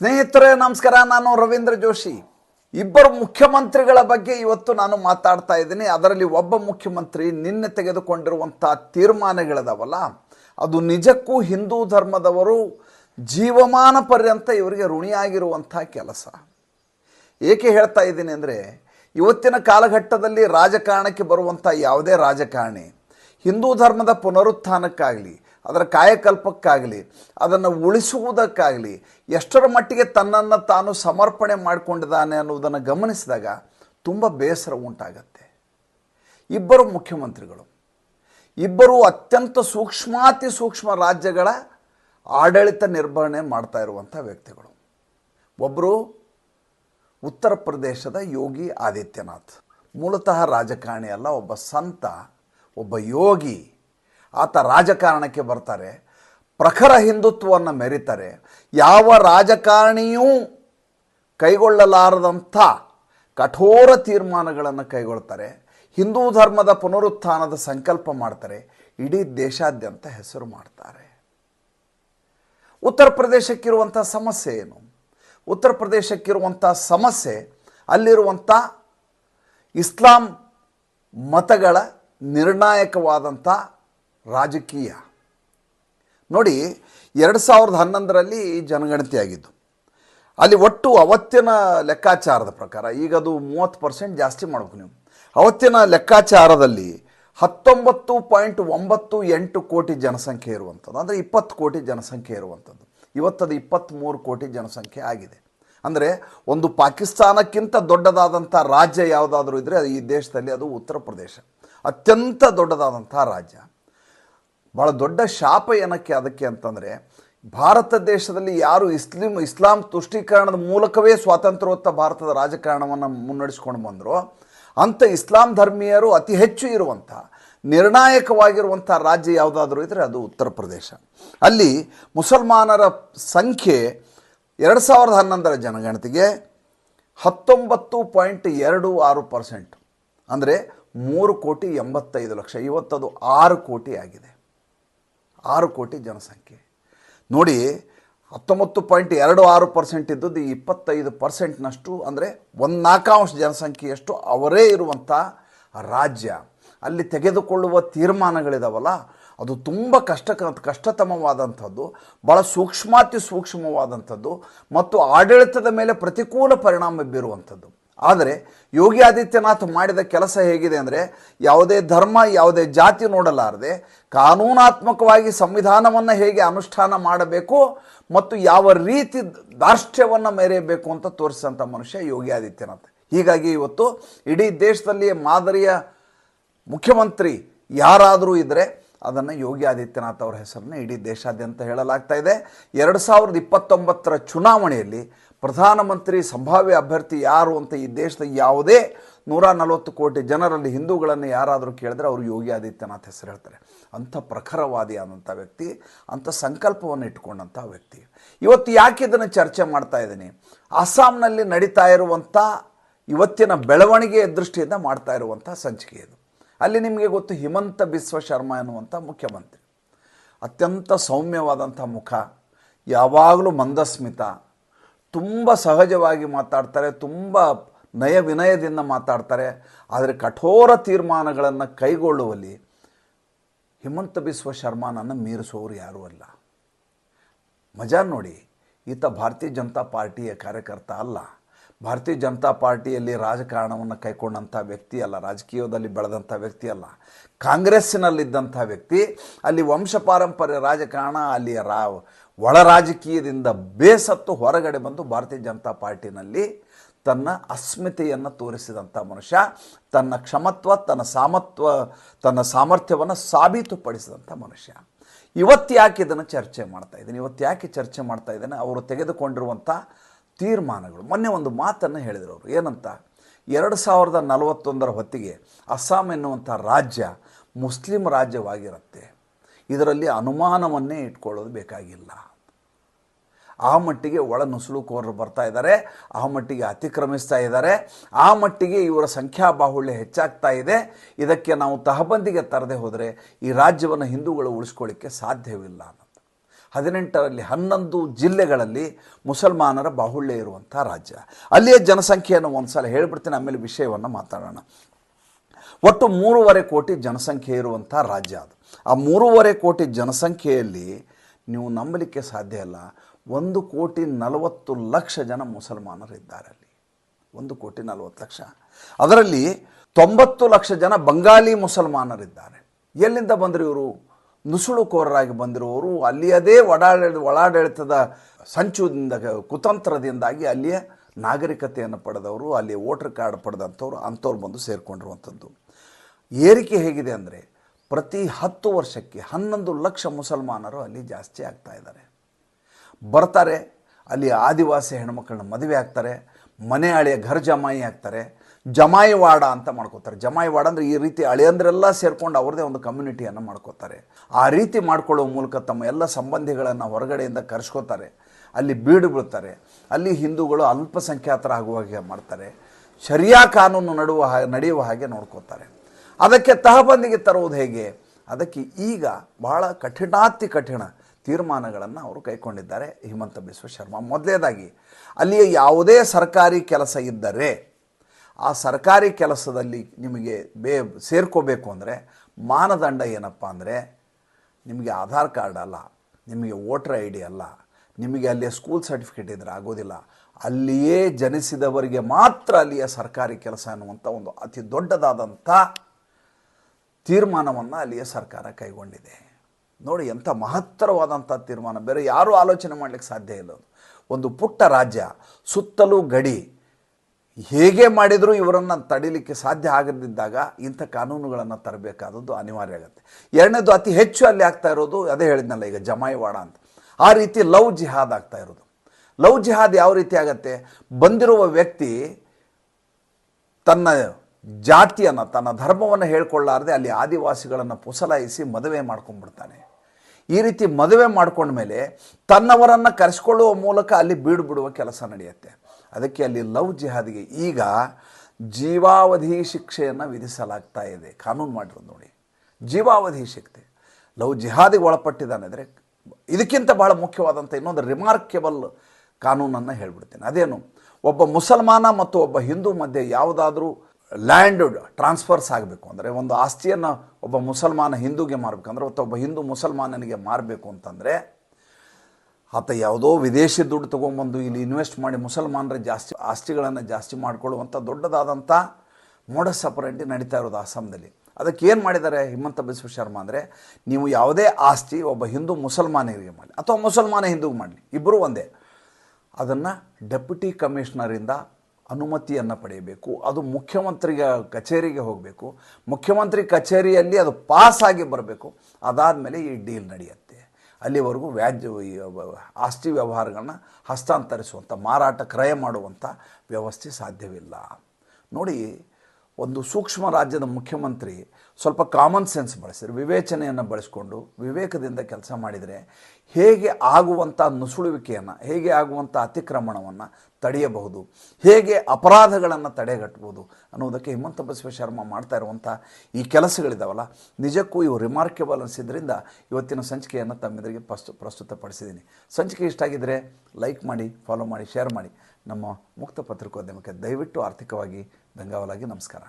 ಸ್ನೇಹಿತರೇ, ನಮಸ್ಕಾರ. ನಾನು ರವೀಂದ್ರ ಜೋಶಿ. ಇಬ್ಬರು ಮುಖ್ಯಮಂತ್ರಿಗಳ ಬಗ್ಗೆ ಇವತ್ತು ನಾನು ಮಾತಾಡ್ತಾ ಇದ್ದೀನಿ. ಅದರಲ್ಲಿ ಒಬ್ಬ ಮುಖ್ಯಮಂತ್ರಿ ನಿನ್ನೆ ತೆಗೆದುಕೊಂಡಿರುವಂಥ ತೀರ್ಮಾನಗಳಿದಾವಲ್ಲ, ಅದು ನಿಜಕ್ಕೂ ಹಿಂದೂ ಧರ್ಮದವರು ಜೀವಮಾನ ಪರ್ಯಂತ ಇವರಿಗೆ ಋಣಿಯಾಗಿರುವಂಥ ಕೆಲಸ. ಏಕೆ ಹೇಳ್ತಾ ಇದ್ದೀನಿ ಅಂದರೆ, ಇವತ್ತಿನ ಕಾಲಘಟ್ಟದಲ್ಲಿ ರಾಜಕಾರಣಕ್ಕೆ ಬರುವಂಥ ಯಾವುದೇ ರಾಜಕಾರಣಿ, ಹಿಂದೂ ಧರ್ಮದ ಪುನರುತ್ಥಾನಕ್ಕಾಗಲಿ ಅದರ ಕಾಯಕಲ್ಪಕ್ಕಾಗಲಿ, ಅದನ್ನು ಉಳಿಸುವುದಕ್ಕಾಗಲಿ, ಎಷ್ಟರ ಮಟ್ಟಿಗೆ ತನ್ನನ್ನು ತಾನು ಸಮರ್ಪಣೆ ಮಾಡಿಕೊಂಡಿದ್ದಾನೆ ಅನ್ನುವುದನ್ನು ಗಮನಿಸಿದಾಗ ತುಂಬ ಬೇಸರ ಉಂಟಾಗತ್ತೆ. ಇಬ್ಬರು ಮುಖ್ಯಮಂತ್ರಿಗಳು, ಇಬ್ಬರು ಅತ್ಯಂತ ಸೂಕ್ಷ್ಮಾತಿ ಸೂಕ್ಷ್ಮ ರಾಜ್ಯಗಳ ಆಡಳಿತ ನಿರ್ವಹಣೆ ಮಾಡ್ತಾ ಇರುವಂಥ ವ್ಯಕ್ತಿಗಳು. ಒಬ್ಬರು ಉತ್ತರ ಪ್ರದೇಶದ ಯೋಗಿ ಆದಿತ್ಯನಾಥ್, ಮೂಲತಃ ರಾಜಕಾರಣಿ ಅಲ್ಲ, ಒಬ್ಬ ಸಂತ, ಒಬ್ಬ ಯೋಗಿ. ಆತ ರಾಜಕಾರಣಕ್ಕೆ ಬರ್ತಾರೆ, ಪ್ರಖರ ಹಿಂದುತ್ವವನ್ನು ಮೆರಿತಾರೆ, ಯಾವ ರಾಜಕಾರಣಿಯೂ ಕೈಗೊಳ್ಳಲಾರದಂಥ ಕಠೋರ ತೀರ್ಮಾನಗಳನ್ನು ಕೈಗೊಳ್ತಾರೆ, ಹಿಂದೂ ಧರ್ಮದ ಪುನರುತ್ಥಾನದ ಸಂಕಲ್ಪ ಮಾಡ್ತಾರೆ, ಇಡೀ ದೇಶಾದ್ಯಂತ ಹೆಸರು ಮಾಡ್ತಾರೆ. ಉತ್ತರ ಪ್ರದೇಶಕ್ಕಿರುವಂಥ ಸಮಸ್ಯೆ ಏನು? ಉತ್ತರ ಪ್ರದೇಶಕ್ಕಿರುವಂಥ ಸಮಸ್ಯೆ ಅಲ್ಲಿರುವಂಥ ಇಸ್ಲಾಂ ಮತಗಳ ನಿರ್ಣಾಯಕವಾದಂಥ ರಾಜಕೀಯ. ನೋಡಿ, ಎರಡು ಸಾವಿರದ ಹನ್ನೊಂದರಲ್ಲಿ ಜನಗಣತಿಯಾಗಿದ್ದು ಅಲ್ಲಿ ಒಟ್ಟು ಅವತ್ತಿನ ಲೆಕ್ಕಾಚಾರದ ಪ್ರಕಾರ, ಈಗ ಅದು ಮೂವತ್ತು ಪರ್ಸೆಂಟ್ ಜಾಸ್ತಿ ಮಾಡಬೇಕು ನೀವು. ಅವತ್ತಿನ ಲೆಕ್ಕಾಚಾರದಲ್ಲಿ ಹತ್ತೊಂಬತ್ತು ಪಾಯಿಂಟ್ ಒಂಬತ್ತು ಎಂಟು ಕೋಟಿ ಜನಸಂಖ್ಯೆ ಇರುವಂಥದ್ದು, ಅಂದರೆ ಇಪ್ಪತ್ತು ಕೋಟಿ ಜನಸಂಖ್ಯೆ ಇರುವಂಥದ್ದು. ಇವತ್ತದು ಇಪ್ಪತ್ತ್ಮೂರು ಕೋಟಿ ಜನಸಂಖ್ಯೆ ಆಗಿದೆ. ಅಂದರೆ ಒಂದು ಪಾಕಿಸ್ತಾನಕ್ಕಿಂತ ದೊಡ್ಡದಾದಂಥ ರಾಜ್ಯ ಯಾವುದಾದ್ರೂ ಇದ್ದರೆ ಈ ದೇಶದಲ್ಲಿ ಅದು ಉತ್ತರ ಪ್ರದೇಶ. ಅತ್ಯಂತ ದೊಡ್ಡದಾದಂಥ ರಾಜ್ಯ. ಭಾಳ ದೊಡ್ಡ ಶಾಪ ಏನಕ್ಕೆ ಅದಕ್ಕೆ ಅಂತಂದರೆ, ಭಾರತ ದೇಶದಲ್ಲಿ ಯಾರು ಇಸ್ಲಿಂ, ಇಸ್ಲಾಂ ತುಷ್ಟೀಕರಣದ ಮೂಲಕವೇ ಸ್ವಾತಂತ್ರ್ಯೋತ್ತ ಭಾರತದ ರಾಜಕಾರಣವನ್ನು ಮುನ್ನಡೆಸ್ಕೊಂಡು ಬಂದರು, ಅಂಥ ಇಸ್ಲಾಂ ಧರ್ಮೀಯರು ಅತಿ ಹೆಚ್ಚು ಇರುವಂಥ, ನಿರ್ಣಾಯಕವಾಗಿರುವಂಥ ರಾಜ್ಯ ಯಾವುದಾದ್ರೂ ಇದ್ದರೆ ಅದು ಉತ್ತರ ಪ್ರದೇಶ. ಅಲ್ಲಿ ಮುಸಲ್ಮಾನರ ಸಂಖ್ಯೆ ಎರಡು ಸಾವಿರದ ಹನ್ನೊಂದರ ಜನಗಣತಿಗೆ ಹತ್ತೊಂಬತ್ತು ಪಾಯಿಂಟ್ ಎರಡು ಆರು ಪರ್ಸೆಂಟ್. ಅಂದರೆ ಮೂರು ಕೋಟಿ ಎಂಬತ್ತೈದು ಲಕ್ಷ, ಇವತ್ತದು ಆರು ಕೋಟಿ ಆಗಿದೆ. ಆರು ಕೋಟಿ ಜನಸಂಖ್ಯೆ. ನೋಡಿ, ಹತ್ತೊಂಬತ್ತು ಪಾಯಿಂಟ್ ಎರಡು ಆರು ಪರ್ಸೆಂಟ್ ಇದ್ದದ್ದು ಇಪ್ಪತ್ತೈದು ಪರ್ಸೆಂಟ್ನಷ್ಟು ಅಂದರೆ ಒಂದು ನಾಲ್ಕಾಂಶ ಜನಸಂಖ್ಯೆಯಷ್ಟು ಅವರೇ ಇರುವಂಥ ರಾಜ್ಯ. ಅಲ್ಲಿ ತೆಗೆದುಕೊಳ್ಳುವ ತೀರ್ಮಾನಗಳಿದಾವಲ್ಲ, ಅದು ತುಂಬ ಕಷ್ಟ ಕಷ್ಟತಮವಾದಂಥದ್ದು ಭಾಳ ಸೂಕ್ಷ್ಮಾತಿ ಸೂಕ್ಷ್ಮವಾದಂಥದ್ದು, ಮತ್ತು ಆಡಳಿತದ ಮೇಲೆ ಪ್ರತಿಕೂಲ ಪರಿಣಾಮ ಬೀರುವಂಥದ್ದು. ಆದರೆ ಯೋಗಿ ಆದಿತ್ಯನಾಥ್ ಮಾಡಿದ ಕೆಲಸ ಹೇಗಿದೆ ಅಂದರೆ ಯಾವುದೇ ಧರ್ಮ, ಯಾವುದೇ ಜಾತಿ ನೋಡಲಾರದೆ ಕಾನೂನಾತ್ಮಕವಾಗಿ ಸಂವಿಧಾನವನ್ನು ಹೇಗೆ ಅನುಷ್ಠಾನ ಮಾಡಬೇಕು ಮತ್ತು ಯಾವ ರೀತಿ ದಾರ್ಷ್ಟ್ಯವನ್ನು ಮೆರೆಯಬೇಕು ಅಂತ ತೋರಿಸಿದಂಥ ಮನುಷ್ಯ ಯೋಗಿ ಆದಿತ್ಯನಾಥ್. ಹೀಗಾಗಿ ಇವತ್ತು ಇಡೀ ದೇಶದಲ್ಲಿಯೇ ಮಾದರಿಯ ಮುಖ್ಯಮಂತ್ರಿ ಯಾರಾದರೂ ಇದ್ದರೆ ಅದನ್ನು ಯೋಗಿ ಆದಿತ್ಯನಾಥ್ ಅವರ ಹೆಸರನ್ನು ಇಡೀ ದೇಶಾದ್ಯಂತ ಹೇಳಲಾಗ್ತಾ ಇದೆ. ಎರಡು ಸಾವಿರದ ಇಪ್ಪತ್ತೊಂಬತ್ತರ ಚುನಾವಣೆಯಲ್ಲಿ ಪ್ರಧಾನಮಂತ್ರಿ ಸಂಭಾವ್ಯ ಅಭ್ಯರ್ಥಿ ಯಾರು ಅಂತ ಈ ದೇಶದ ಯಾವುದೇ ನೂರ ನಲವತ್ತು ಕೋಟಿ ಜನರಲ್ಲಿ ಹಿಂದೂಗಳನ್ನು ಯಾರಾದರೂ ಕೇಳಿದ್ರೆ ಅವರು ಯೋಗಿ ಆದಿತ್ಯನಾಥ್ ಹೆಸರು ಹೇಳ್ತಾರೆ. ಅಂಥ ಪ್ರಖರವಾದಿ ಆದಂಥ ವ್ಯಕ್ತಿ, ಅಂಥ ಸಂಕಲ್ಪವನ್ನು ಇಟ್ಕೊಂಡಂಥ ವ್ಯಕ್ತಿ. ಇವತ್ತು ಯಾಕೆ ಇದನ್ನು ಚರ್ಚೆ ಮಾಡ್ತಾ ಇದ್ದೀನಿ? ಅಸ್ಸಾಂನಲ್ಲಿ ನಡೀತಾ ಇರುವಂಥ ಇವತ್ತಿನ ಬೆಳವಣಿಗೆಯ ದೃಷ್ಟಿಯಿಂದ ಮಾಡ್ತಾ ಇರುವಂಥ ಸಂಚಿಕೆ ಇದು. ಅಲ್ಲಿ ನಿಮಗೆ ಗೊತ್ತು ಹಿಮಂತ ಬಿಸ್ವ ಶರ್ಮಾ ಎನ್ನುವಂಥ ಮುಖ್ಯಮಂತ್ರಿ. ಅತ್ಯಂತ ಸೌಮ್ಯವಾದಂಥ ಮುಖ, ಯಾವಾಗಲೂ ಮಂದಸ್ಮಿತ ತುಂಬ ಸಹಜವಾಗಿ ಮಾತಾಡ್ತಾರೆ, ತುಂಬ ನಯ ವಿನಯದಿಂದ ಮಾತಾಡ್ತಾರೆ. ಆದರೆ ಕಠೋರ ತೀರ್ಮಾನಗಳನ್ನು ಕೈಗೊಳ್ಳುವಲ್ಲಿ ಹಿಮಂತ ಬಿಸ್ವ ಶರ್ಮಾನನ್ನು ಮೀರಿಸುವವರು ಯಾರೂ ಅಲ್ಲ. ಮಜಾ ನೋಡಿ, ಈತ ಭಾರತೀಯ ಜನತಾ ಪಾರ್ಟಿಯ ಕಾರ್ಯಕರ್ತ ಅಲ್ಲ. ಭಾರತೀಯ ಜನತಾ ಪಾರ್ಟಿಯಲ್ಲಿ ರಾಜಕಾರಣವನ್ನು ಕೈಕೊಂಡಂಥ ವ್ಯಕ್ತಿ ಅಲ್ಲ, ರಾಜಕೀಯದಲ್ಲಿ ಬೆಳೆದಂಥ ವ್ಯಕ್ತಿ ಅಲ್ಲ. ಕಾಂಗ್ರೆಸ್ಸಿನಲ್ಲಿದ್ದಂಥ ವ್ಯಕ್ತಿ, ಅಲ್ಲಿ ವಂಶ ಪಾರಂಪರ್ಯ ರಾಜಕಾರಣ, ಅಲ್ಲಿಯ ರಾ ಒಳ ರಾಜಕೀಯದಿಂದ ಬೇಸತ್ತು ಹೊರಗಡೆ ಬಂದು ಭಾರತೀಯ ಜನತಾ ಪಾರ್ಟಿನಲ್ಲಿ ತನ್ನ ಅಸ್ಮಿತೆಯನ್ನು ತೋರಿಸಿದಂಥ ಮನುಷ್ಯ, ತನ್ನ ಕ್ಷಮತ್ವ, ತನ್ನ ಸಾಮತ್ವ, ತನ್ನ ಸಾಮರ್ಥ್ಯವನ್ನು ಸಾಬೀತುಪಡಿಸಿದಂಥ ಮನುಷ್ಯ. ಇವತ್ತು ಯಾಕೆ ಇದನ್ನು ಚರ್ಚೆ ಮಾಡ್ತಾ ಇದ್ದೀನಿ? ಇವತ್ತು ಯಾಕೆ ಚರ್ಚೆ ಮಾಡ್ತಾ ಇದ್ದೇನೆ? ಅವರು ತೆಗೆದುಕೊಂಡಿರುವಂಥ ತೀರ್ಮಾನಗಳು. ಮೊನ್ನೆ ಒಂದು ಮಾತನ್ನು ಹೇಳಿದರು ಅವರು. ಏನಂತ? ಎರಡು ಸಾವಿರದ ನಲವತ್ತೊಂದರ ಹೊತ್ತಿಗೆ ಅಸ್ಸಾಂ ಎನ್ನುವಂಥ ರಾಜ್ಯ ಮುಸ್ಲಿಂ ರಾಜ್ಯವಾಗಿರುತ್ತೆ. ಇದರಲ್ಲಿ ಅನುಮಾನವನ್ನೇ ಇಟ್ಕೊಳ್ಳೋದು ಬೇಕಾಗಿಲ್ಲ. ಆ ಮಟ್ಟಿಗೆ ಒಳ ನುಸುಳುಕೋರರು ಬರ್ತಾ ಇದ್ದಾರೆ, ಆ ಮಟ್ಟಿಗೆ ಅತಿಕ್ರಮಿಸ್ತಾ ಇದ್ದಾರೆ, ಆ ಮಟ್ಟಿಗೆ ಇವರ ಸಂಖ್ಯಾ ಬಾಹುಳ್ಯ ಹೆಚ್ಚಾಗ್ತಾ ಇದೆ. ಇದಕ್ಕೆ ನಾವು ತಹಬಂದಿಗೆ ತರದೆ ಹೋದರೆ ಈ ರಾಜ್ಯವನ್ನು ಹಿಂದೂಗಳು ಉಳಿಸ್ಕೊಳ್ಳಿಕ್ಕೆ ಸಾಧ್ಯವಿಲ್ಲ ಅನ್ನೋದು. ಹದಿನೆಂಟರಲ್ಲಿ ಹನ್ನೊಂದು ಜಿಲ್ಲೆಗಳಲ್ಲಿ ಮುಸಲ್ಮಾನರ ಬಾಹುಳ್ಯ ಇರುವಂಥ ರಾಜ್ಯ. ಅಲ್ಲಿಯ ಜನಸಂಖ್ಯೆಯನ್ನು ಒಂದು ಸಲ ಹೇಳ್ಬಿಡ್ತೀನಿ, ಆಮೇಲೆ ವಿಷಯವನ್ನು ಮಾತಾಡೋಣ. ಒಟ್ಟು ಮೂರುವರೆ ಕೋಟಿ ಜನಸಂಖ್ಯೆ ಇರುವಂಥ ರಾಜ್ಯ ಅದು. ಆ ಮೂರುವರೆ ಕೋಟಿ ಜನಸಂಖ್ಯೆಯಲ್ಲಿ ನೀವು ನಂಬಲಿಕ್ಕೆ ಸಾಧ್ಯ ಇಲ್ಲ. ಒಂದು ಕೋಟಿ ನಲವತ್ತು ಲಕ್ಷ ಜನ ಮುಸಲ್ಮಾನರಿದ್ದಾರೆ ಅಲ್ಲಿ. ಒಂದು ಕೋಟಿ ನಲವತ್ತು ಲಕ್ಷ. ಅದರಲ್ಲಿ ತೊಂಬತ್ತು ಲಕ್ಷ ಜನ ಬಂಗಾಲಿ ಮುಸಲ್ಮಾನರಿದ್ದಾರೆ. ಎಲ್ಲಿಂದ ಬಂದರು ಇವರು? ನುಸುಳುಕೋರರಾಗಿ ಬಂದಿರುವವರು ಅಲ್ಲಿಯದೇ ಒಡಾಡ ಒಳಾಡಳಿತದ ಸಂಚುದಿಂದ, ಕುತಂತ್ರದಿಂದಾಗಿ ಅಲ್ಲಿಯ ನಾಗರಿಕತೆಯನ್ನು ಪಡೆದವರು ಅಲ್ಲಿ ವೋಟರ್ ಕಾರ್ಡ್ ಪಡೆದಂಥವ್ರು, ಅಂಥವ್ರು ಬಂದು ಸೇರಿಕೊಂಡಿರುವಂಥದ್ದು. ಏರಿಕೆ ಹೇಗಿದೆ ಅಂದರೆ ಪ್ರತಿ ಹತ್ತು ವರ್ಷಕ್ಕೆ ಹನ್ನೊಂದು ಲಕ್ಷ ಮುಸಲ್ಮಾನರು ಅಲ್ಲಿ ಜಾಸ್ತಿ ಆಗ್ತಾ ಇದ್ದಾರೆ. ಬರ್ತಾರೆ, ಅಲ್ಲಿ ಆದಿವಾಸಿ ಹೆಣ್ಮಕ್ಳನ್ನ ಮದುವೆ ಆಗ್ತಾರೆ, ಮನೆ ಹಳೆಯ ಘರ್ ಜಮಾಯಿ ಆಗ್ತಾರೆ ಜಮಾಯಿ ವಾಡ ಅಂತ ಮಾಡ್ಕೋತಾರೆ. ಜಮಾಯಿ ವಾಡ ಅಂದರೆ ಈ ರೀತಿ ಅಳಿಯಂದ್ರೆಲ್ಲ ಸೇರ್ಕೊಂಡು ಅವ್ರದ್ದೇ ಒಂದು ಕಮ್ಯುನಿಟಿಯನ್ನು ಮಾಡ್ಕೋತಾರೆ. ಆ ರೀತಿ ಮಾಡ್ಕೊಳ್ಳೋ ಮೂಲಕ ತಮ್ಮ ಎಲ್ಲ ಸಂಬಂಧಿಗಳನ್ನು ಹೊರಗಡೆಯಿಂದ ಕರೆಸ್ಕೋತಾರೆ. ಅಲ್ಲಿ ಬೀಡು ಬೀಳ್ತಾರೆ. ಅಲ್ಲಿ ಹಿಂದೂಗಳು ಅಲ್ಪಸಂಖ್ಯಾತರಾಗುವ ಹಾಗೆ ಮಾಡ್ತಾರೆ. ಶರಿಯಾ ಕಾನೂನು ನಡುವ ನಡೆಯುವ ಹಾಗೆ ನೋಡ್ಕೋತಾರೆ. ಅದಕ್ಕೆ ತಹಬಂದಿಗೆ ತರುವುದು ಹೇಗೆ? ಅದಕ್ಕೆ ಈಗ ಬಹಳ ಕಠಿಣಾತಿ ಕಠಿಣ ತೀರ್ಮಾನಗಳನ್ನು ಅವರು ಕೈಗೊಂಡಿದ್ದಾರೆ ಹಿಮಂತ ಬಿಸ್ವ ಶರ್ಮಾ. ಮೊದಲೇದಾಗಿ, ಅಲ್ಲಿಯ ಯಾವುದೇ ಸರ್ಕಾರಿ ಕೆಲಸ ಇದ್ದರೆ, ಆ ಸರ್ಕಾರಿ ಕೆಲಸದಲ್ಲಿ ನಿಮಗೆ ಬೇ, ಸೇರ್ಕೋಬೇಕು ಅಂದರೆ ಮಾನದಂಡ ಏನಪ್ಪ ಅಂದರೆ, ನಿಮಗೆ ಆಧಾರ್ ಕಾರ್ಡ್ ಅಲ್ಲ, ನಿಮಗೆ ವೋಟರ್ ಐ ಡಿ ಅಲ್ಲ, ನಿಮಗೆ ಅಲ್ಲಿಯ ಸ್ಕೂಲ್ ಸರ್ಟಿಫಿಕೇಟ್ ಇದ್ದರೆ ಆಗೋದಿಲ್ಲ, ಅಲ್ಲಿಯೇ ಜನಿಸಿದವರಿಗೆ ಮಾತ್ರ ಅಲ್ಲಿಯ ಸರ್ಕಾರಿ ಕೆಲಸ ಅನ್ನುವಂಥ ಒಂದು ಅತಿ ದೊಡ್ಡದಾದಂಥ ತೀರ್ಮಾನವನ್ನು ಅಲ್ಲಿಯ ಸರ್ಕಾರ ಕೈಗೊಂಡಿದೆ. ನೋಡಿ ಎಂಥ ಮಹತ್ತರವಾದಂಥ ತೀರ್ಮಾನ. ಬೇರೆ ಯಾರೂ ಆಲೋಚನೆ ಮಾಡಲಿಕ್ಕೆ ಸಾಧ್ಯ ಇಲ್ಲ. ಒಂದು ಪುಟ್ಟ ರಾಜ್ಯ, ಸುತ್ತಲೂ ಗಡಿ, ಹೇಗೆ ಮಾಡಿದರೂ ಇವರನ್ನು ತಡಿಲಿಕ್ಕೆ ಸಾಧ್ಯ ಆಗದಿದ್ದಾಗ ಇಂಥ ಕಾನೂನುಗಳನ್ನು ತರಬೇಕಾದದ್ದು ಅನಿವಾರ್ಯ ಆಗುತ್ತೆ. ಎರಡನೇದು ಅತಿ ಹೆಚ್ಚು ಅಲ್ಲಿ ಆಗ್ತಾ ಇರೋದು ಅದೇ ಹೇಳಿದ್ನಲ್ಲ ಈಗ ಜಮಾಯಿವಾಡ ಅಂತ. ಆ ರೀತಿ ಲವ್ ಜಿಹಾದ್ ಆಗ್ತಾ ಇರೋದು. ಲವ್ ಜಿಹಾದ್ ಯಾವ ರೀತಿ ಆಗತ್ತೆ? ಬಂದಿರುವ ವ್ಯಕ್ತಿ ತನ್ನ ಜಾತಿಯನ್ನು, ತನ್ನ ಧರ್ಮವನ್ನು ಹೇಳ್ಕೊಳ್ಳಾರ್ದೆ ಅಲ್ಲಿ ಆದಿವಾಸಿಗಳನ್ನು ಪುಸಲಾಯಿಸಿ ಮದುವೆ ಮಾಡ್ಕೊಂಡ್ಬಿಡ್ತಾನೆ. ಈ ರೀತಿ ಮದುವೆ ಮಾಡ್ಕೊಂಡ್ಮೇಲೆ ತನ್ನವರನ್ನು ಕರೆಸ್ಕೊಳ್ಳುವ ಮೂಲಕ ಅಲ್ಲಿ ಬೀಡುಬಿಡುವ ಕೆಲಸ ನಡೆಯುತ್ತೆ. ಅದಕ್ಕೆ ಅಲ್ಲಿ ಲವ್ ಜಿಹಾದಿಗೆ ಈಗ ಜೀವಾವಧಿ ಶಿಕ್ಷೆಯನ್ನು ವಿಧಿಸಲಾಗ್ತಾ ಇದೆ. ಕಾನೂನು ಮಾಡಿರೋದು ನೋಡಿ. ಜೀವಾವಧಿ ಶಿಕ್ಷೆ. ಲವ್ ಜಿಹಾದಿಗೆ ಒಳಪಟ್ಟಿದ್ದಾನೆ ಅಂದರೆ ಇದಕ್ಕಿಂತ ಬಹಳ ಮುಖ್ಯವಾದಂಥ ಇನ್ನೊಂದು ರಿಮಾರ್ಕೆಬಲ್ ಕಾನೂನನ್ನು ಹೇಳ್ಬಿಡ್ತೇನೆ. ಅದೇನು? ಒಬ್ಬ ಮುಸಲ್ಮಾನ ಮತ್ತು ಒಬ್ಬ ಹಿಂದೂ ಮಧ್ಯೆ ಯಾವುದಾದ್ರೂ ಲ್ಯಾಂಡ್ ಟ್ರಾನ್ಸ್ಫರ್ಸ್ ಆಗಬೇಕು. ಅಂದರೆ ಒಂದು ಆಸ್ತಿಯನ್ನು ಒಬ್ಬ ಮುಸಲ್ಮಾನ ಹಿಂದೂಗೆ ಮಾರಬೇಕಂದ್ರೆ ಒಬ್ಬ ಹಿಂದೂ ಮುಸಲ್ಮಾನನಿಗೆ ಮಾರಬೇಕು ಅಂತಂದರೆ ಆತ ಯಾವುದೋ ವಿದೇಶಿ ದುಡ್ಡು ತೊಗೊಂಬಂದು ಇಲ್ಲಿ ಇನ್ವೆಸ್ಟ್ ಮಾಡಿ ಮುಸಲ್ಮಾನರ ಜಾಸ್ತಿ ಆಸ್ತಿಗಳನ್ನು ಜಾಸ್ತಿ ಮಾಡಿಕೊಳ್ಳುವಂಥ ದೊಡ್ಡದಾದಂಥ ಮೋಡಸ್ ಅಪರೆಂಟಿ ನಡೀತಾ ಇರೋದು ಅಸ್ಸಾಂದಲ್ಲಿ ಅದಕ್ಕೆ ಏನು ಮಾಡಿದ್ದಾರೆ ಹಿಮಂತ ಬಿಸ್ವ ಶರ್ಮಾ ಅಂದರೆ ನೀವು ಯಾವುದೇ ಆಸ್ತಿ ಒಬ್ಬ ಹಿಂದೂ ಮುಸಲ್ಮಾನರಿಗೆ ಮಾಡಲಿ. ಅಥವಾ ಮುಸಲ್ಮಾನ ಹಿಂದೂಗೆ ಮಾಡಲಿ. ಇಬ್ಬರೂ ಒಂದೇ. ಅದನ್ನು ಡೆಪ್ಯೂಟಿ ಕಮಿಷನರಿಂದ ಅನುಮತಿಯನ್ನು ಪಡೆಯಬೇಕು. ಅದು ಮುಖ್ಯಮಂತ್ರಿಗೆ, ಕಚೇರಿಗೆ ಹೋಗಬೇಕು. ಮುಖ್ಯಮಂತ್ರಿ ಕಚೇರಿಯಲ್ಲಿ ಅದು ಪಾಸ್ ಆಗಿ ಬರಬೇಕು. ಅದಾದಮೇಲೆ ಈ ಡೀಲ್ ನಡೆಯುತ್ತೆ. ಅಲ್ಲಿವರೆಗೂ ವ್ಯಾಜ್ಯ ಆಸ್ತಿ ವ್ಯವಹಾರಗಳನ್ನ ಹಸ್ತಾಂತರಿಸುವಂಥ ಮಾರಾಟ, ಕ್ರಯ ಮಾಡುವಂಥ ವ್ಯವಸ್ಥೆ ಸಾಧ್ಯವಿಲ್ಲ. ನೋಡಿ, ಒಂದು ಸೂಕ್ಷ್ಮ ರಾಜ್ಯದ ಮುಖ್ಯಮಂತ್ರಿ ಸ್ವಲ್ಪ ಕಾಮನ್ ಸೆನ್ಸ್ ಬಳಸಿದ್ರೆ ವಿವೇಚನೆಯನ್ನು ಬಳಸಿಕೊಂಡು, ವಿವೇಕದಿಂದ ಕೆಲಸ ಮಾಡಿದರೆ ಹೇಗೆ ಆಗುವಂಥ ನುಸುಳುವಿಕೆಯನ್ನು, ಹೇಗೆ ಆಗುವಂಥ ಅತಿಕ್ರಮಣವನ್ನು ತಡೆಯಬಹುದು, ಹೇಗೆ ಅಪರಾಧಗಳನ್ನು ತಡೆಗಟ್ಟಬಹುದು ಅನ್ನೋದಕ್ಕೆ ಹಿಮಂತ ಬಸವ ಶರ್ಮ ಮಾಡ್ತಾ ಇರುವಂಥ ಈ ಕೆಲಸಗಳಿದಾವಲ್ಲ, ನಿಜಕ್ಕೂ ಇವು ರಿಮಾರ್ಕೆಬಲ್ ಅನಿಸಿದ್ರಿಂದ ಇವತ್ತಿನ ಸಂಚಿಕೆಯನ್ನು ತಮ್ಮೆದುರಿಗೆ ಪ್ರಸ್ತು ಪ್ರಸ್ತುತಪಡಿಸಿದ್ದೀನಿ ಸಂಚಿಕೆ ಇಷ್ಟ ಆಗಿದ್ದರೆ ಲೈಕ್ ಮಾಡಿ ಫಾಲೋ ಮಾಡಿ ಶೇರ್ ಮಾಡಿ. ನಮ್ಮ ಮುಕ್ತ ಪತ್ರಿಕೋದ್ಯಮಕ್ಕೆ ದಯವಿಟ್ಟು ಆರ್ಥಿಕವಾಗಿ ಬೆಂಗಾವಲಾಗಿ ನಮಸ್ಕಾರ.